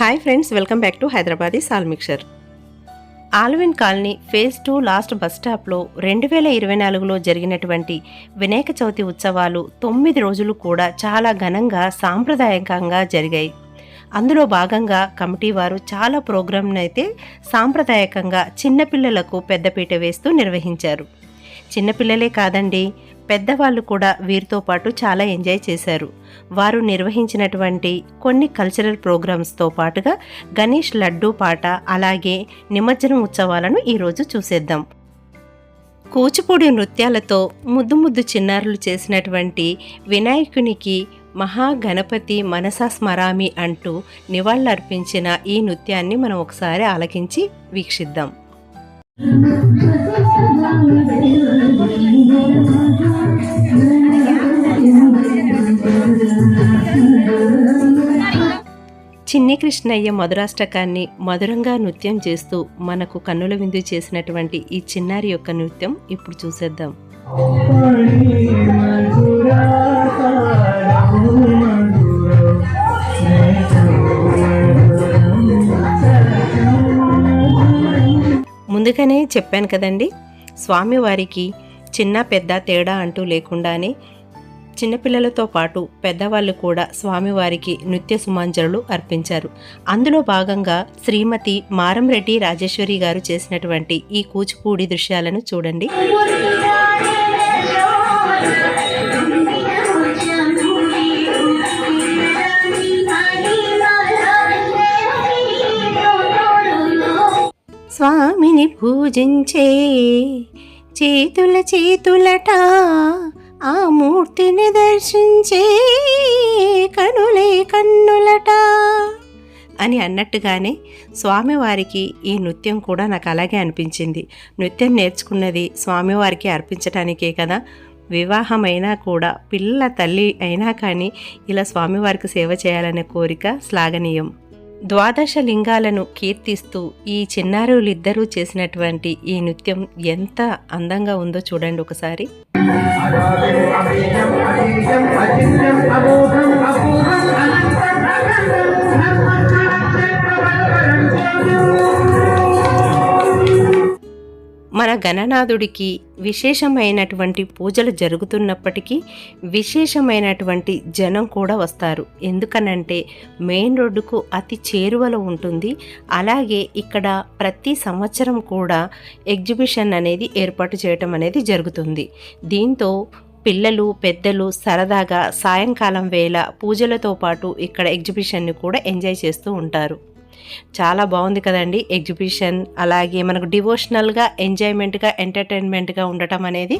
Hi friends welcome back to Hyderabadi సాల్ mixture Allwyn colony phase two last bus స్టాప్లో రెండు వేల ఇరవై నాలుగులో జరిగినటువంటి వినాయక చవితి ఉత్సవాలు తొమ్మిది రోజులు కూడా చాలా ఘనంగా సాంప్రదాయకంగా జరిగాయి. అందులో భాగంగా కమిటీ వారు చాలా ప్రోగ్రాంను అయితే సాంప్రదాయకంగా చిన్నపిల్లలకు పెద్దపీట వేస్తూ నిర్వహించారు. చిన్నపిల్లలే కాదండి పెద్దవాళ్ళు కూడా వీరితో పాటు చాలా ఎంజాయ్ చేశారు. వారు నిర్వహించినటువంటి కొన్ని కల్చరల్ ప్రోగ్రామ్స్తో పాటుగా గణేష్ లడ్డూ పాట అలాగే నిమజ్జనం ఉత్సవాలను ఈరోజు చూసేద్దాం. కూచిపూడి నృత్యాలతో ముద్దు ముద్దు చిన్నారులు చేసినటువంటి వినాయకునికి మహాగణపతి మనసా స్మరామి అంటూ నివాళులర్పించిన ఈ నృత్యాన్ని మనం ఒకసారి ఆలకించి వీక్షిద్దాం. చిన్ని కృష్ణయ్య మధురాష్టకాన్ని మధురంగా నృత్యం చేస్తూ మనకు కన్నుల విందు చేసినటువంటి ఈ చిన్నారి యొక్క నృత్యం ఇప్పుడు చూసేద్దాం. ముందుగానే చెప్పాను కదండి స్వామివారికి చిన్న పెద్ద తేడా అంటూ లేకుండానే చిన్నపిల్లలతో పాటు పెద్దవాళ్ళు కూడా స్వామివారికి నృత్య సుమాంజలు అర్పించారు. అందులో భాగంగా శ్రీమతి మారంరెడ్డి రాజేశ్వరి గారు చేసినటువంటి ఈ కూచిపూడి దృశ్యాలను చూడండి. స్వామిని పూజించే చేతుల చేతులట ఆ మూర్తిని దర్శించే కనులే కన్నులట అని అన్నట్టుగానే స్వామివారికి ఈ నృత్యం కూడా నాకు అలాగే అనిపించింది. నృత్యం నేర్చుకున్నది స్వామివారికి అర్పించటానికే కదా. వివాహమైనా కూడా పిల్ల తల్లి అయినా కానీ ఇలా స్వామివారికి సేవ చేయాలనే కోరిక శ్లాఘనీయం. ద్వాదశ లింగాలను కీర్తిస్తూ ఈ చిన్నారులిద్దరూ చేసినటువంటి ఈ నృత్యం ఎంత అందంగా ఉందో చూడండి ఒకసారి. మన గణనాథుడికి విశేషమైనటువంటి పూజలు జరుగుతున్నప్పటికీ విశేషమైనటువంటి జనం కూడా వస్తారు. ఎందుకనంటే మెయిన్ రోడ్డుకు అతి చేరువలో ఉంటుంది. అలాగే ఇక్కడ ప్రతి సంవత్సరం కూడా ఎగ్జిబిషన్ అనేది ఏర్పాటు చేయటం అనేది జరుగుతుంది. దీంతో పిల్లలు పెద్దలు సరదాగా సాయంకాలం వేళ పూజలతో పాటు ఇక్కడ ఎగ్జిబిషన్ని కూడా ఎంజాయ్ చేస్తూ ఉంటారు. చాలా బాగుంది కదండి ఎగ్జిబిషన్. అలాగే మనకు డివోషనల్గా ఎంజాయ్మెంట్గా ఎంటర్టైన్మెంట్గా ఉండటం అనేది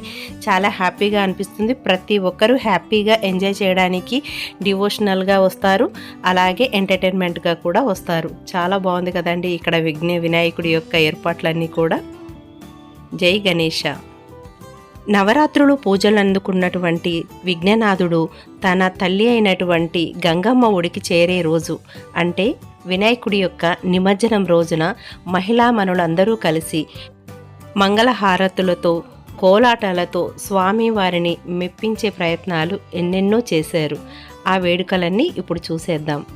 చాలా హ్యాపీగా అనిపిస్తుంది. ప్రతి ఒక్కరూ హ్యాపీగా ఎంజాయ్ చేయడానికి డివోషనల్గా వస్తారు. అలాగే ఎంటర్టైన్మెంట్గా కూడా వస్తారు. చాలా బాగుంది కదండి ఇక్కడ విఘ్న వినాయకుడి యొక్క ఏర్పాట్లన్నీ కూడా. జై గణేష. నవరాత్రులు పూజలు అందుకున్నటువంటి విఘ్ననాథుడు తన తల్లి అయినటువంటి గంగమ్మ ఒడికి చేరే రోజు. అంటే వినాయకుడి యొక్క నిమజ్జనం రోజున మహిళా మనులందరూ కలిసి మంగళహారతులతో కోలాటాలతో స్వామివారిని మెప్పించే ప్రయత్నాలు ఎన్నెన్నో చేశారు. ఆ వేడుకలన్నీ ఇప్పుడు చూసేద్దాం.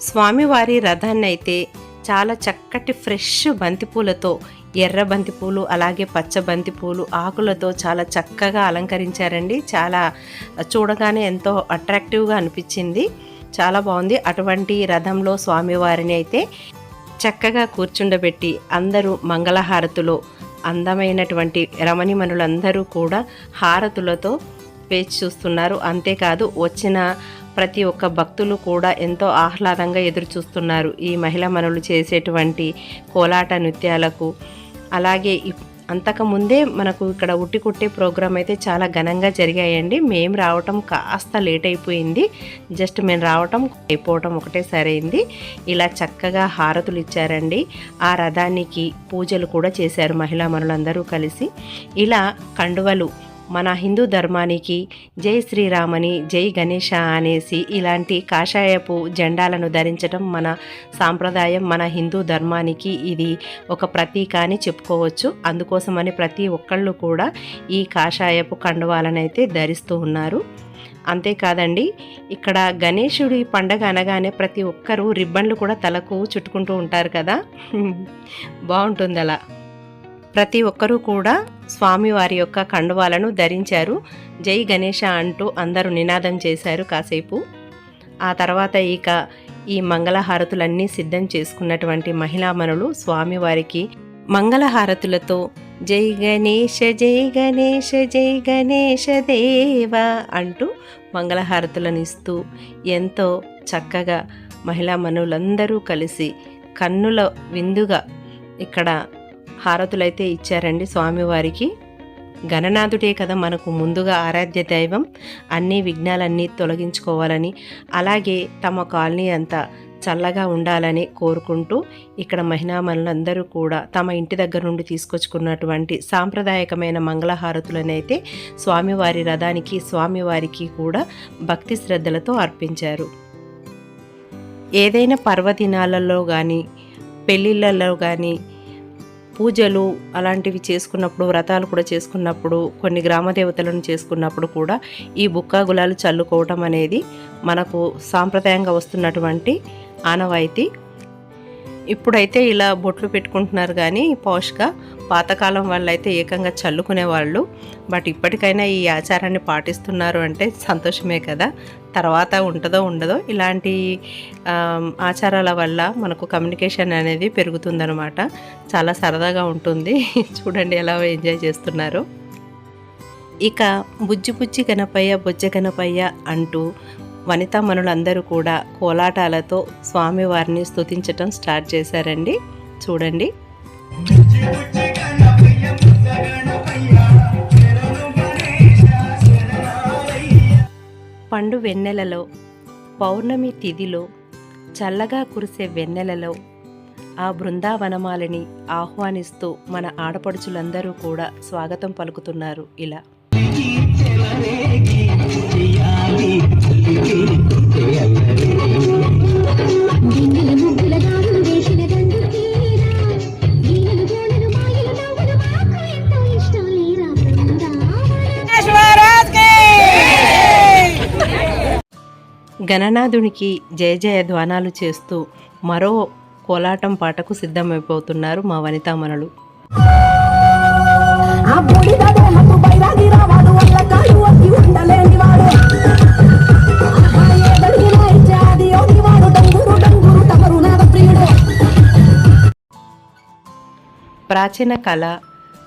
స్వామివారి రథాన్ని అయితే చాలా చక్కటి ఫ్రెష్ బంతిపూలతో ఎర్ర బంతిపూలు అలాగే పచ్చ బంతిపూలు ఆకులతో చాలా చక్కగా అలంకరించారండి. చాలా చూడగానే ఎంతో అట్రాక్టివ్గా అనిపించింది. చాలా బాగుంది. అటువంటి రథంలో స్వామివారిని అయితే చక్కగా కూర్చుండబెట్టి అందరూ మంగళహారతులో అందమైనటువంటి రమణిమణులందరూ కూడా హారతులతో వేచి చూస్తున్నారు. అంతేకాదు వచ్చిన ప్రతి ఒక్క భక్తులు కూడా ఎంతో ఆహ్లాదంగా ఎదురు చూస్తున్నారు. ఈ మహిళ మనులు చేసేటువంటి కోలాట నృత్యాలకు. అలాగే అంతకుముందే మనకు ఇక్కడ ఉట్టి కుట్టే ప్రోగ్రాం అయితే చాలా ఘనంగా జరిగాయండి. మేము రావటం కాస్త లేట్ అయిపోయింది. జస్ట్ మేము రావటం అయిపోవటం ఒకటే సరైంది. ఇలా చక్కగా హారతులు ఇచ్చారండి. ఆ రథానికి పూజలు కూడా చేశారు మహిళా మనులందరూ కలిసి. ఇలా కండువలు మన హిందూ ధర్మానికి జై శ్రీరామని జై గణేష అనేసి ఇలాంటి కాషాయపు జెండాలను ధరించడం మన సాంప్రదాయం మన హిందూ ధర్మానికి ఇది ఒక ప్రతీక అని చెప్పుకోవచ్చు. అందుకోసమని ప్రతి ఒక్కళ్ళు కూడా ఈ కాషాయపు కండువాలనైతే ధరిస్తూ ఉన్నారు. అంతేకాదండి ఇక్కడ గణేశుడి పండగ అనగానే ప్రతి ఒక్కరూ రిబ్బన్లు కూడా తలకు చుట్టుకుంటూ ఉంటారు కదా. బాగుంటుంది అలా ప్రతి ఒక్కరూ కూడా స్వామివారి యొక్క కండువాలను ధరించారు. జై గణేష అంటూ అందరూ నినాదం చేశారు కాసేపు. ఆ తర్వాత ఇక ఈ మంగళహారతులన్నీ సిద్ధం చేసుకున్నటువంటి మహిళామణులు స్వామివారికి మంగళహారతులతో జై గణేష జై గణేష జై గణేష దేవ అంటూ మంగళహారతులను ఇస్తూ ఎంతో చక్కగా మహిళా మనులందరూ కలిసి కన్నుల విందుగా ఇక్కడ హారతులైతే ఇచ్చారండి స్వామివారికి. గణనాథుడే కదా మనకు ముందుగా ఆరాధ్య దైవం. అన్ని విఘ్నాలన్నీ తొలగించుకోవాలని అలాగే తమ కాలనీ అంతా చల్లగా ఉండాలని కోరుకుంటూ ఇక్కడ మహిళామణులందరూ కూడా తమ ఇంటి దగ్గర నుండి తీసుకొచ్చుకున్నటువంటి సాంప్రదాయకమైన మంగళహారతులనైతే స్వామివారి రథానికి స్వామివారికి కూడా భక్తి శ్రద్ధలతో అర్పించారు. ఏదైనా పర్వదినాలలో కానీ పెళ్ళిళ్ళలో కానీ పూజలు అలాంటివి చేసుకున్నప్పుడు వ్రతాలు కూడా చేసుకున్నప్పుడు కొన్ని గ్రామ దేవతలను చేసుకున్నప్పుడు కూడా ఈ బుక్కా గులాలు చల్లుకోవటం అనేది మనకు సాంప్రదాయంగా వస్తున్నటువంటి ఆనవాయితీ. ఇప్పుడైతే ఇలా బొట్లు పెట్టుకుంటున్నారు కానీ పాష్గా పాతకాలం వాళ్ళు అయితే ఏకంగా చల్లుకునేవాళ్ళు. బట్ ఇప్పటికైనా ఈ ఆచారాన్ని పాటిస్తున్నారు అంటే సంతోషమే కదా. తర్వాత ఉంటుందో ఉండదో ఇలాంటి ఆచారాల వల్ల మనకు కమ్యూనికేషన్ అనేది పెరుగుతుందనమాట చాలా సరదాగా ఉంటుంది. చూడండి ఎలా ఎంజాయ్ చేస్తున్నారు. ఇక బుజ్జి బుజ్జి గణపయ్య బొజ్జ గణపయ్య అంటూ వనితామణులందరూ కూడా కోలాటాలతో స్వామివారిని స్తుతించటం స్టార్ట్ చేశారండి. చూడండి. పండు వెన్నెలలో పౌర్ణమి తిథిలో చల్లగా కురిసే వెన్నెలలో ఆ బృందావనమాలని ఆహ్వానిస్తూ మన ఆడపడుచులందరూ కూడా స్వాగతం పలుకుతున్నారు ఇలా. గణనాథునికి జయ జయ ధ్వానాలు చేస్తూ మరో కోలాటం పాటకు సిద్ధమైపోతున్నారు మా వనితామణులు. ఆ ప్రాచీన కళ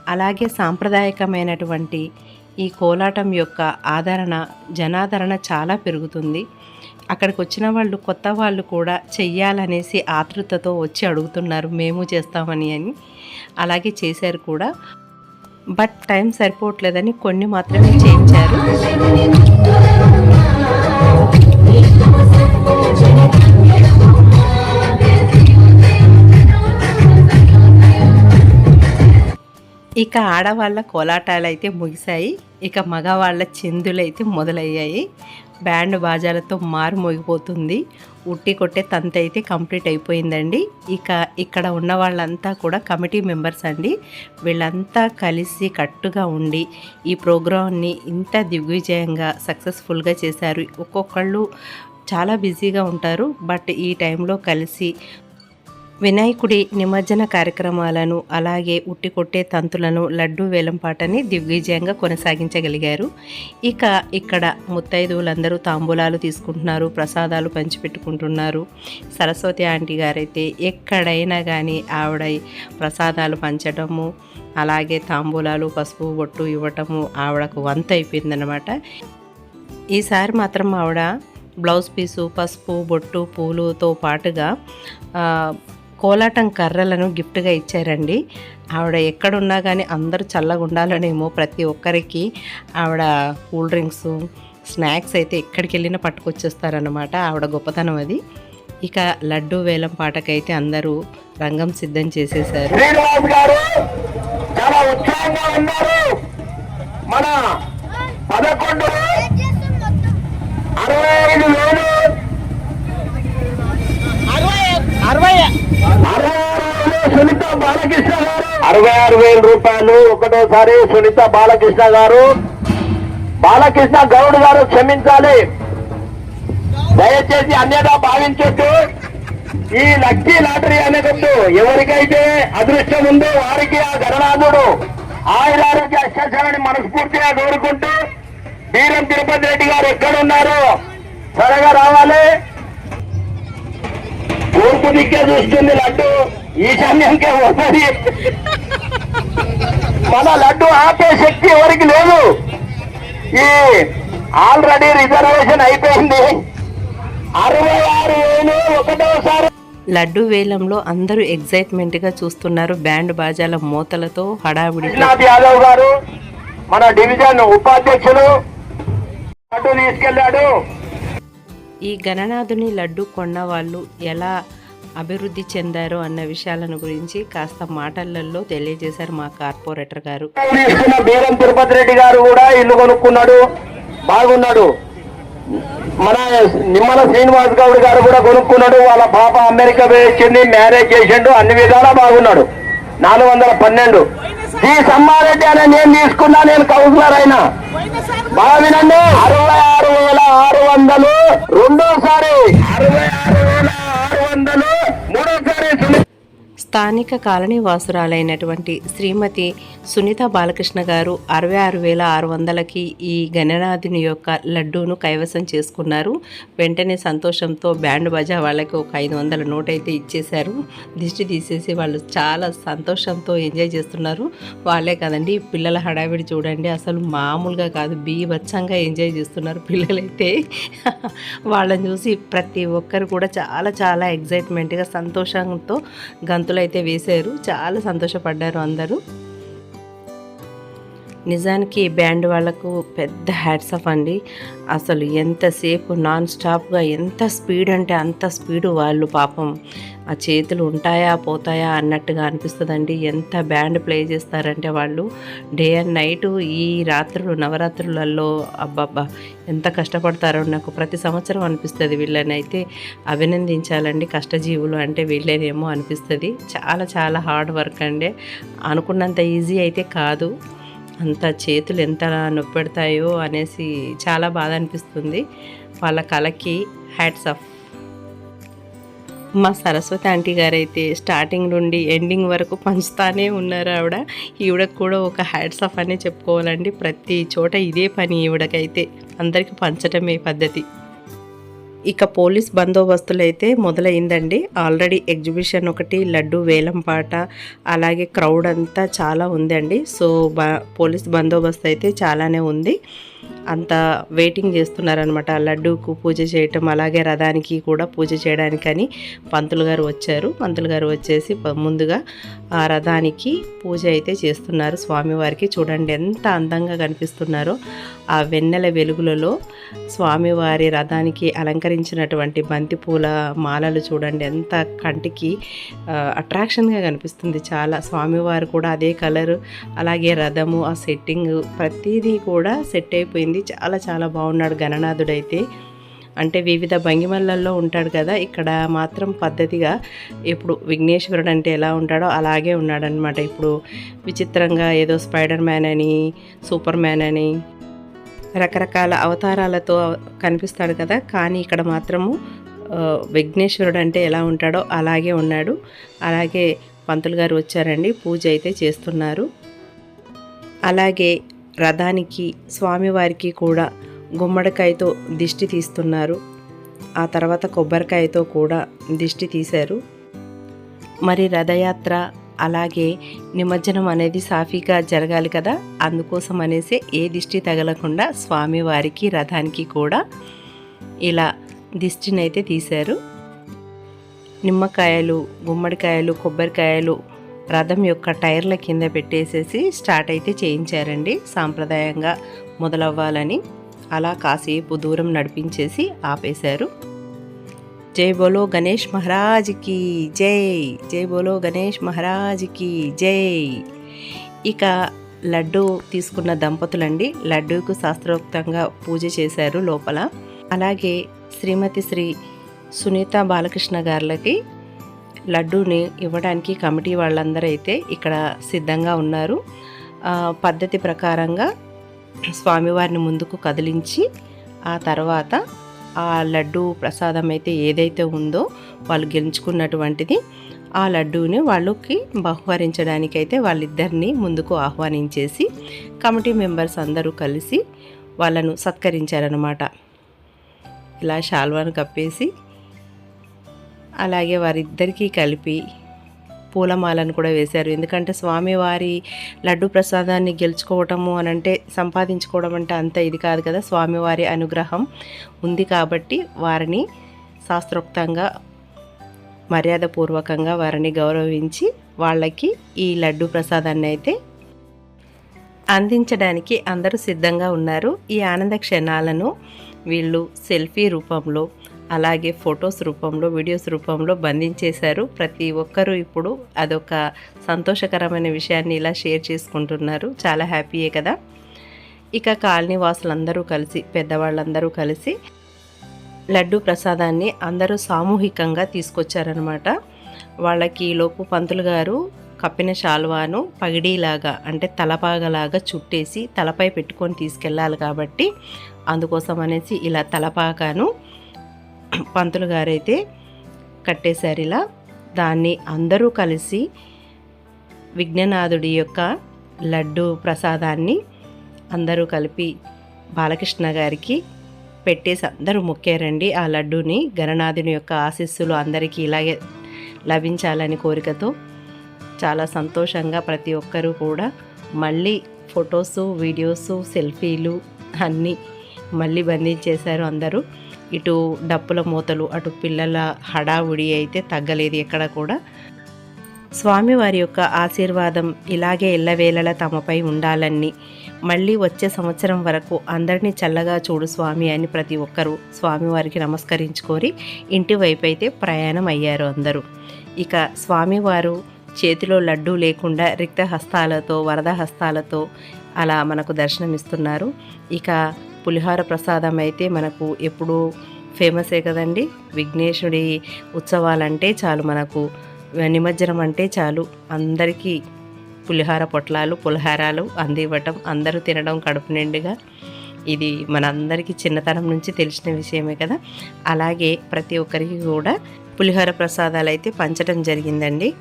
అలాగే సాంప్రదాయకమైనటువంటి ఈ కోలాటం యొక్క ఆదరణ జనాదరణ చాలా పెరుగుతుంది. అక్కడికి వచ్చిన వాళ్ళు కొత్త వాళ్ళు కూడా చెయ్యాలనేసి ఆతృతతో వచ్చి అడుగుతున్నారు మేము చేస్తామని అని. అలాగే చేశారు కూడా. బట్ టైం సరిపోవట్లేదని కొన్ని మాత్రమే చేయించారు. ఇక ఆడవాళ్ళ కోలాటాలు అయితే ముగిశాయి. ఇక మగవాళ్ళ చిందులైతే మొదలయ్యాయి. బ్యాండ్ బాజాలతో మారు మోగిపోతుంది. ఉట్టి కొట్టే తంత అయితే కంప్లీట్ అయిపోయిందండి. ఇక ఇక్కడ ఉన్న వాళ్ళంతా కూడా కమిటీ మెంబర్స్ అండి. వీళ్ళంతా కలిసి కట్టుగా ఉండి ఈ ప్రోగ్రామ్ని ఇంత దిగ్విజయంగా సక్సెస్ఫుల్గా చేశారు. ఒక్కొక్కళ్ళు చాలా బిజీగా ఉంటారు. బట్ ఈ టైంలో కలిసి వినాయకుడి నిమజ్జన కార్యక్రమాలను అలాగే ఉట్టి కొట్టే తంతులను లడ్డు వేలంపాటని దిగ్విజయంగా కొనసాగించగలిగారు. ఇక ఇక్కడ ముత్తైదువులందరూ తాంబూలాలు తీసుకుంటున్నారు ప్రసాదాలు పంచిపెట్టుకుంటున్నారు. సరస్వతి ఆంటీ గారైతే ఎక్కడైనా కానీ ఆవిడ ప్రసాదాలు పంచడము అలాగే తాంబూలాలు పసుపు బొట్టు ఇవ్వటము ఆవిడకు వంత అయిపోయిందనమాట ఈసారి మాత్రం ఆవిడ బ్లౌజ్ పీసు పసుపు బొట్టు పూలుతో పాటుగా కోలాటం కర్రలను గిఫ్ట్గా ఇచ్చారండి. ఆవిడ ఎక్కడున్నా కానీ అందరూ చల్లగా ఉండాలనేమో ప్రతి ఒక్కరికి. ఆవిడ కూల్ డ్రింక్స్ స్నాక్స్ అయితే ఎక్కడికి వెళ్ళినా పట్టుకొచ్చేస్తారనమాట ఆవిడ గొప్పతనం అది. ఇక లడ్డు వేలం పాటకైతే అందరూ రంగం సిద్ధం చేసేసారు. శ్రీనివాస్ గారు చాలా ఉత్సాహంగా ఉన్నారు. మన పదకొండు అరవై ఐదు వేలు అరవై ఆరు వేలు సునీత బాలకృష్ణ గారు. అరవై ఆరు వేల రూపాయలు ఒకటోసారి సునీత బాలకృష్ణ గారు. బాలకృష్ణ గౌడ్ గారు క్షమించాలి. దయచేసి అన్యదా భావించొద్దు. ఈ లక్కీ లాటరీ అనేటప్పుడు ఎవరికైతే అదృష్టం ఉందో వారికి ఆ గణనాథుడు ఆయురారోగ్య అక్షరాన్ని మనస్ఫూర్తిగా కోరుకుంటూ వీరం తిరుపతి రెడ్డి గారు ఎక్కడున్నారు? త్వరగా రావాలి. తూర్పు దిక్కే చూస్తుంది లడ్డు. ఈశాన్యంకే వస్తుంది మన లడ్డు ఆపే శక్తి ఎవరికి లేదు. ఈ ఆల్రెడీ రిజర్వేషన్ అయిపోయింది. అరవై ఆరు వేలు ఒకటోసారి లడ్డు వేలంలో అందరూ ఎగ్జైట్మెంట్గా చూస్తున్నారు. బ్యాండ్ బాజాల మూతలతో విశ్వనాథ్ యాదవ్ గారు మన డివిజన్ ఉపాధ్యక్షులు లడ్డు తీసుకెళ్ళాడు ఈ గణనాథుని లడ్డు కొన్నవాళ్ళు ఎలా అభివృద్ధి చెందారు అన్న విషయాలను గురించి కాస్త మాటలలో తెలియజేశారు మా కార్పొరేటర్ గారు. బీరం తిరుపతి రెడ్డి గారు కూడా ఇల్లు కొనుక్కున్నాడు బాగున్నాడు. మన నిమ్మల శ్రీనివాస్ గౌడ్ గారు కూడా కొనుక్కున్నాడు వాళ్ళ పాప అమెరికా వేసింది మ్యారేజ్ చేసిండు అన్ని విధాలా బాగున్నాడు. నాలుగు వందల పన్నెండు. ఈ సమ్మారెడ్డి అనే నేను తీసుకున్నా నేను కౌన్సిలర్ అయినా. బాగా వినండి. అరవై ఆరు వేల ఆరు వందలు రెండోసారి. అరవై స్థానిక కాలనీ వాసురాలైనటువంటి శ్రీమతి సునీత బాలకృష్ణ గారు అరవై ఆరు వేల ఆరు వందలకి ఈ గణనాథుని యొక్క లడ్డూను కైవసం చేసుకున్నారు. వెంటనే సంతోషంతో బ్యాండ్ బజా వాళ్ళకి ఒక ఐదు వందల నోట్ అయితే ఇచ్చేశారు. దిష్టి తీసేసి వాళ్ళు చాలా సంతోషంతో ఎంజాయ్ చేస్తున్నారు. వాళ్ళే కదండి పిల్లల హడావిడి చూడండి. అసలు మామూలుగా కాదు బీభత్సంగా ఎంజాయ్ చేస్తున్నారు పిల్లలైతే. వాళ్ళని చూసి ప్రతి ఒక్కరు కూడా చాలా చాలా ఎగ్జైట్మెంట్గా సంతోషంతో గంతులు అయితే వేశారు. చాలా సంతోషపడ్డారు అందరూ. నిజానికి ఈ బ్యాండ్ వాళ్ళకు పెద్ద హ్యాట్స్ ఆఫ్ అండి. అసలు ఎంతసేపు నాన్ స్టాప్గా ఎంత స్పీడ్ అంటే అంత స్పీడ్ వాళ్ళు పాపం. ఆ చేతులు ఉంటాయా పోతాయా అన్నట్టుగా అనిపిస్తుందండి. ఎంత బ్యాండ్ ప్లే చేస్తారంటే వాళ్ళు. డే అండ్ నైట్ ఈ రాత్రులు నవరాత్రులలో అబ్బబ్బా ఎంత కష్టపడతారో నాకు ప్రతి సంవత్సరం అనిపిస్తుంది వీళ్ళని అయితే అభినందించాలండి. కష్టజీవులు అంటే వీళ్ళేనేమో అనిపిస్తుంది. చాలా చాలా హార్డ్ వర్క్ అండి. అనుకున్నంత ఈజీ అయితే కాదు. అంత చేతులు ఎంత నొప్పి పెడతాయో అనేసి చాలా బాధ అనిపిస్తుంది. వాళ్ళ కళకి హ్యాట్స్ ఆఫ్. మా సరస్వతి ఆంటీ గారు అయితే స్టార్టింగ్ నుండి ఎండింగ్ వరకు పంచుతానే ఉన్నారు ఆవిడ. ఈవిడకు కూడా ఒక హ్యాట్స్ ఆఫ్ అనే చెప్పుకోవాలండి. ప్రతి చోట ఇదే పని ఈవిడకైతే. అందరికీ పంచటమే పద్ధతి. ఇక పోలీస్ బందోబస్తులు అయితే మొదలైందండి. ఆల్రెడీ ఎగ్జిబిషన్ ఒకటి లడ్డు వేలం పాట అలాగే క్రౌడ్ అంతా చాలా ఉందండి. సో బ పోలీస్ బందోబస్తు అయితే చాలానే ఉంది. అంత వెయిటింగ్ చేస్తున్నారనమాట లడ్డూకు పూజ చేయటం అలాగే రథానికి కూడా పూజ చేయడానికని పంతులు గారు వచ్చారు. పంతులు గారు వచ్చేసి ముందుగా ఆ రథానికి పూజ అయితే చేస్తున్నారు. స్వామివారికి చూడండి ఎంత అందంగా కనిపిస్తున్నారో. ఆ వెన్నెల వెలుగులలో స్వామివారి రథానికి అలంకరించినటువంటి బంతిపూల మాలలు చూడండి ఎంత కంటికి అట్రాక్షన్గా కనిపిస్తుంది. చాలా స్వామివారు కూడా అదే కలర్ అలాగే రథము ఆ సెట్టింగ్ ప్రతిదీ కూడా సెట్ అయిపోయింది. చాలా చాలా బాగున్నాడు గణనాథుడు అయితే అంటే వివిధ భంగిమలలో ఉంటాడు కదా ఇక్కడ మాత్రం పద్ధతిగా ఇప్పుడు విఘ్నేశ్వరుడు అంటే ఎలా ఉంటాడో అలాగే ఉన్నాడనమాట ఇప్పుడు విచిత్రంగా ఏదో స్పైడర్ మ్యాన్ అని సూపర్ మ్యాన్ అని రకరకాల అవతారాలతో కనిపిస్తాడు కదా కానీ ఇక్కడ మాత్రము విఘ్నేశ్వరుడు అంటే ఎలా ఉంటాడో అలాగే ఉన్నాడు. అలాగే పంతులు గారు వచ్చారండి పూజ అయితే చేస్తున్నారు. అలాగే రథానికి స్వామివారికి కూడా గుమ్మడికాయతో దిష్టి తీస్తున్నారు. ఆ తర్వాత కొబ్బరికాయతో కూడా దిష్టి తీశారు. మరి రథయాత్ర అలాగే నిమజ్జనం అనేది సాఫీగా జరగాలి కదా? అందుకోసం అనేసి ఏ దిష్టి తగలకుండా స్వామివారికి రథానికి కూడా ఇలా దిష్టినైతే తీశారు. నిమ్మకాయలు గుమ్మడికాయలు కొబ్బరికాయలు రథం యొక్క టైర్ల కింద పెట్టేసేసి స్టార్ట్ అయితే చేయించారండి సాంప్రదాయంగా మొదలవ్వాలని. అలా కాసేపు దూరం నడిపించేసి ఆపేశారు. జై బోలో గణేష్ మహారాజ్కి జై జై బోలో గణేష్ మహారాజ్కి జై. ఇక లడ్డు తీసుకున్న దంపతులండి లడ్డూకు శాస్త్రోక్తంగా పూజ చేశారు లోపల. అలాగే శ్రీమతి శ్రీ సునీత బాలకృష్ణ గారులకి లడ్డూని ఇవ్వడానికి కమిటీ వాళ్ళందరైతే ఇక్కడ సిద్ధంగా ఉన్నారు. పద్ధతి ప్రకారంగా స్వామివారిని ముందుకు కదిలించి ఆ తర్వాత ఆ లడ్డు ప్రసాదం అయితే ఏదైతే ఉందో వాళ్ళు గెలుచుకున్నటువంటిది ఆ లడ్డూని వాళ్ళకి బహుకరించడానికైతే వాళ్ళిద్దరిని ముందుకు ఆహ్వానించేసి కమిటీ మెంబర్స్ అందరూ కలిసి వాళ్ళను సత్కరించారనమాట ఇలా శాల్వాను కప్పేసి అలాగే వారిద్దరికీ కలిపి పూలమాలను కూడా వేశారు. ఎందుకంటే స్వామివారి లడ్డు ప్రసాదాన్ని గెలుచుకోవటము అని అంటే సంపాదించుకోవడం అంటే అంత ఇది కాదు కదా. స్వామివారి అనుగ్రహం ఉంది కాబట్టి వారిని శాస్త్రోక్తంగా మర్యాదపూర్వకంగా వారిని గౌరవించి వాళ్ళకి ఈ లడ్డు ప్రసాదాన్ని అయితే అందించడానికి అందరూ సిద్ధంగా ఉన్నారు. ఈ ఆనంద క్షణాలను వీళ్ళు సెల్ఫీ రూపంలో అలాగే ఫొటోస్ రూపంలో వీడియోస్ రూపంలో బంధించేశారు. ప్రతి ఒక్కరూ ఇప్పుడు అదొక సంతోషకరమైన విషయాన్ని ఇలా షేర్ చేసుకుంటున్నారు. చాలా హ్యాపీయే కదా. ఇక కాలనీ వాసులందరూ కలిసి పెద్దవాళ్ళందరూ కలిసి లడ్డు ప్రసాదాన్ని అందరూ సామూహికంగా తీసుకొచ్చారనమాట వాళ్ళకి లోపు పంతులు గారు కప్పిన శాల్వాను పగిడీలాగా అంటే తలపాగలాగా చుట్టేసి తలపై పెట్టుకొని తీసుకెళ్ళాలి కాబట్టి అందుకోసం అనేసి ఇలా తలపాకాను పంతులు గారైతే కట్టేశారు ఇలా. దాన్ని అందరూ కలిసి విఘ్ననాథుడి యొక్క లడ్డు ప్రసాదాన్ని అందరూ కలిపి బాలకృష్ణ గారికి పెట్టేసి అందరూ మొక్కారండి. ఆ లడ్డూని గణనాథుని యొక్క ఆశీస్సులు అందరికీ ఇలాగే లభించాలని కోరికతో చాలా సంతోషంగా ప్రతి ఒక్కరూ కూడా మళ్ళీ ఫొటోసు వీడియోసు సెల్ఫీలు అన్నీ మళ్ళీ బంధించేశారు అందరూ. ఇటు డప్పుల మూతలు అటు పిల్లల హడావుడి అయితే తగ్గలేదు ఎక్కడ కూడా. స్వామివారి యొక్క ఆశీర్వాదం ఇలాగే ఎల్లవేళలా తమపై ఉండాలని మళ్ళీ వచ్చే సంవత్సరం వరకు అందరినీ చల్లగా చూడు స్వామి అని ప్రతి ఒక్కరూ స్వామివారికి నమస్కరించుకొని ఇంటి వైపు అయితే ప్రయాణం అయ్యారు అందరూ. ఇక స్వామివారు చేతిలో లడ్డూ లేకుండా రిక్త హస్తాలతో వరద హస్తాలతో అలా మనకు దర్శనమిస్తున్నారు. ఇక పులిహార ప్రసాదం అయితే మనకు ఎప్పుడూ ఫేమసే కదండి. విఘ్నేశుడి ఉత్సవాలంటే చాలు మనకు నిమజ్జనం అంటే చాలు. అందరికీ పులిహార పొట్లాలు పులిహారాలు అందివ్వటం అందరూ తినడం కడుపు నిండుగా. ఇది మనందరికీ చిన్నతనం నుంచి తెలిసిన విషయమే కదా. అలాగే ప్రతి ఒక్కరికి కూడా పులిహోర ప్రసాదాలు అయితే పంచడం జరిగిందండి.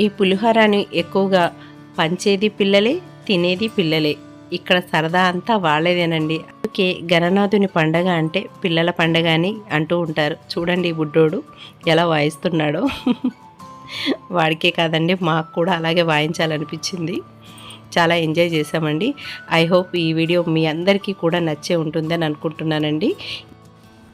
ఈ పులిహోరని ఎక్కువగా పంచేది పిల్లలే తినేది పిల్లలే. ఇక్కడ సరదా అంతా వాళ్ళేదేనండి. అందుకే గణనాథుని పండగ అంటే పిల్లల పండగ అని అంటూ ఉంటారు. చూడండి బుడ్డోడు ఎలా వాయిస్తున్నాడో. వాడికే కాదండి మాకు కూడా అలాగే వాయించాలనిపించింది. చాలా ఎంజాయ్ చేసామండి ఐ హోప్ ఈ వీడియో మీ అందరికీ కూడా నచ్చే ఉంటుందని అనుకుంటున్నానండి.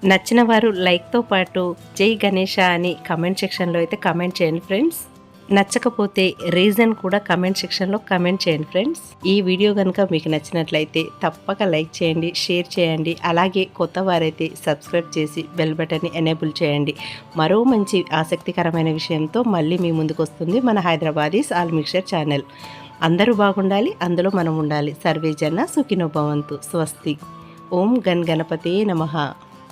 నచ్చిన వారు లైక్తో పాటు జై గణేష అని కమెంట్ సెక్షన్లో అయితే కమెంట్ చేయండి ఫ్రెండ్స్. నచ్చకపోతే రీజన్ కూడా కమెంట్ సెక్షన్లో కమెంట్ చేయండి ఫ్రెండ్స్. ఈ వీడియో కనుక మీకు నచ్చినట్లయితే తప్పక లైక్ చేయండి షేర్ చేయండి అలాగే కొత్త వారైతే సబ్స్క్రైబ్ చేసి బెల్ బటన్ని ఎనేబుల్ చేయండి. మరో మంచి ఆసక్తికరమైన విషయంతో మళ్ళీ మీ ముందుకు వస్తుంది మన హైదరాబాదీస్ ఆల్ మిక్చర్ ఛానల్. అందరూ బాగుండాలి అందులో మనం ఉండాలి. సర్వే జన సుఖినో భవంతు. స్వస్తి. ఓం గన్ గణపతే నమః.